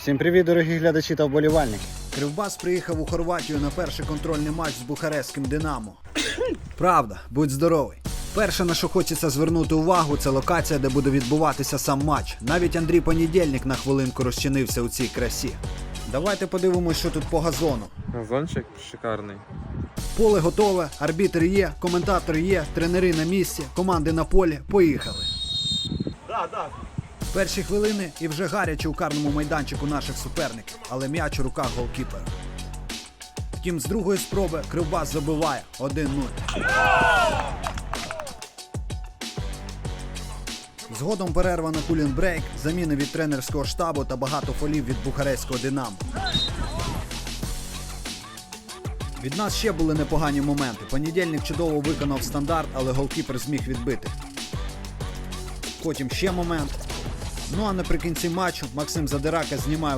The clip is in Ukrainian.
Всім привіт, дорогі глядачі та вболівальники. Кривбас приїхав у Хорватію на перший контрольний матч з бухарестським Динамо. Правда, будь здоровий. Перше, на що хочеться звернути увагу, це локація, де буде відбуватися сам матч. Навіть Андрій Понедільник на хвилинку розчинився у цій красі. Давайте подивимось, що тут по газону. Газончик шикарний. Поле готове, арбітр є, коментатор є, тренери на місці, команди на полі. Поїхали. Перші хвилини і вже гаряче у карному майданчику наших суперників, але м'яч у руках голкіпера. Втім, з другої спроби Кривбас забиває 1-0. Згодом перерва на кулінбрейк, заміни від тренерського штабу та багато фолів від бухарестського Динамо. Від нас ще були непогані моменти. Понедільник чудово виконав стандарт, але голкіпер зміг відбити. Потім ще момент. Ну а наприкінці матчу Максим Задирака знімає